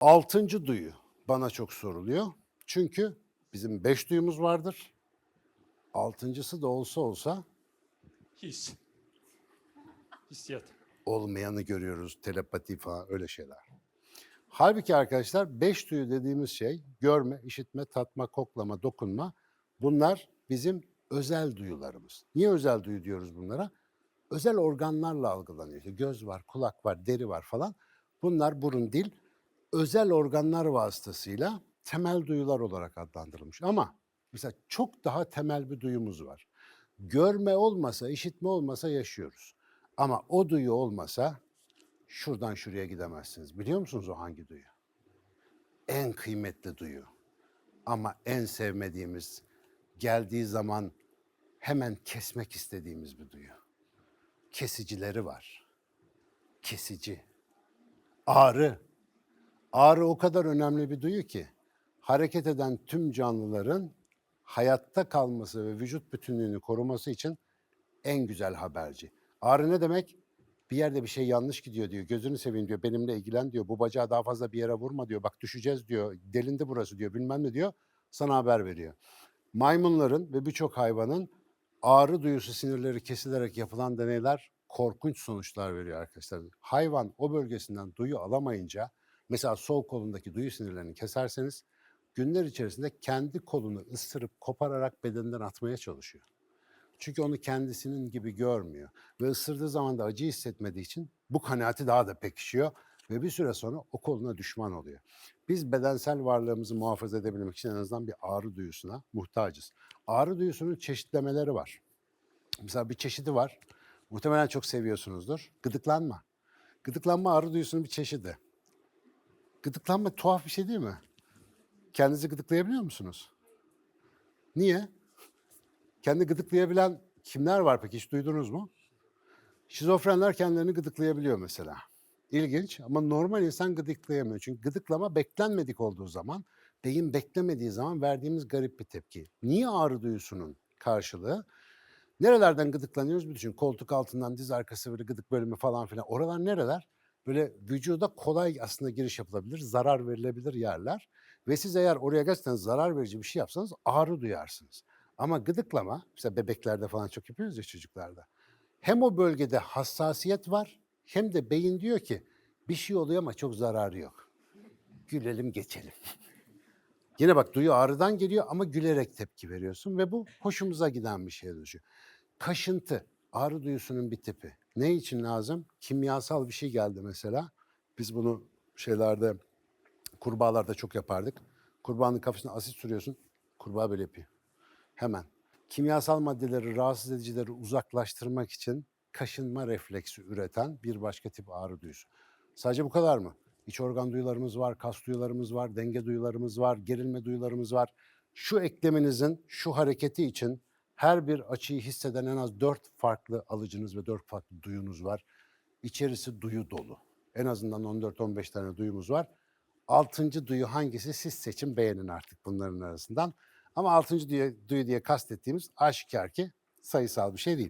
Altıncı duyu bana çok soruluyor. Çünkü bizim beş duyumuz vardır. Altıncısı da olsa olsa His. Hissiyat. olmayanı görüyoruz. Telepati falan öyle şeyler. Halbuki arkadaşlar beş duyu dediğimiz şey görme, işitme, tatma, koklama, dokunma bunlar bizim özel duyularımız. Niye özel duyu diyoruz bunlara? Özel organlarla algılanıyor. İşte göz var, kulak var, deri var falan. Bunlar burun, dil özel organlar vasıtasıyla temel duyular olarak adlandırılmış. Ama mesela çok daha temel bir duyumuz var. Görme olmasa, işitme olmasa yaşıyoruz. Ama o duyu olmasa şuradan şuraya gidemezsiniz. Biliyor musunuz o hangi duyu? En kıymetli duyu. Ama en sevmediğimiz, geldiği zaman hemen kesmek istediğimiz bir duyu. Kesicileri var. Kesici. Ağrı. Ağrı o kadar önemli bir duyu ki hareket eden tüm canlıların hayatta kalması ve vücut bütünlüğünü koruması için en güzel haberci. Ağrı ne demek? Bir yerde bir şey yanlış gidiyor diyor. Gözünü seveyim diyor. Benimle ilgilen diyor. Bu bacağı daha fazla bir yere vurma diyor. Bak düşeceğiz diyor. Delindi burası diyor. Bilmem ne diyor. Sana haber veriyor. Maymunların ve birçok hayvanın ağrı duyusu sinirleri kesilerek yapılan deneyler korkunç sonuçlar veriyor arkadaşlar. Hayvan o bölgesinden duyu alamayınca mesela sol kolundaki duyu sinirlerini keserseniz günler içerisinde kendi kolunu ısırıp kopararak bedeninden atmaya çalışıyor. Çünkü onu kendisinin gibi görmüyor. Ve ısırdığı zaman da acı hissetmediği için bu kanaati daha da pekişiyor. Ve bir süre sonra o koluna düşman oluyor. Biz bedensel varlığımızı muhafaza edebilmek için en azından bir ağrı duyusuna muhtacız. Ağrı duyusunun çeşitlemeleri var. Mesela bir çeşidi var. Muhtemelen çok seviyorsunuzdur. Gıdıklanma. Gıdıklanma ağrı duyusunun bir çeşidi. Gıdıklanma tuhaf bir şey değil mi? Kendinizi gıdıklayabiliyor musunuz? Niye? Kendi gıdıklayabilen kimler var peki hiç duydunuz mu? Şizofrenler kendilerini gıdıklayabiliyor mesela. İlginç ama normal insan gıdıklayamıyor. Çünkü gıdıklama beklenmedik olduğu zaman, beyin beklemediği zaman verdiğimiz garip bir tepki. Niye ağrı duyusunun karşılığı? Nerelerden gıdıklanıyoruz bir düşün. Koltuk altından diz arkası böyle gıdık bölümü falan filan. Oralar nereler? Böyle vücuda kolay aslında giriş yapılabilir, zarar verilebilir yerler. Ve siz eğer oraya gerçekten zarar verici bir şey yapsanız ağrı duyarsınız. Ama gıdıklama, mesela bebeklerde falan çok yapıyoruz ya çocuklarda. Hem o bölgede hassasiyet var hem de beyin diyor ki bir şey oluyor ama çok zararı yok. Gülelim geçelim. Yine bak duyu ağrıdan geliyor ama gülerek tepki veriyorsun ve bu hoşumuza giden bir şeye dönüşüyor. Kaşıntı, ağrı duyusunun bir tipi. Ne için lazım? Kimyasal bir şey geldi mesela. Biz bunu şeylerde, kurbağalarda çok yapardık. Kurbağanın kafasına asit sürüyorsun, kurbağa böyle yapıyor. Hemen. Kimyasal maddeleri, rahatsız edicileri uzaklaştırmak için kaşınma refleksi üreten bir başka tip ağrı duyusu. Sadece bu kadar mı? İç organ duyularımız var, kas duyularımız var, denge duyularımız var, gerilme duyularımız var. Şu ekleminizin şu hareketi için her bir açıyı hisseden en az dört farklı alıcınız ve dört farklı duyunuz var. İçerisi duyu dolu. En azından 14-15 tane duyumuz var. Altıncı duyu hangisi siz seçin beğenin artık bunların arasından. Ama altıncı duyu, duyu diye kastettiğimiz aşikar ki sayısal bir şey değil.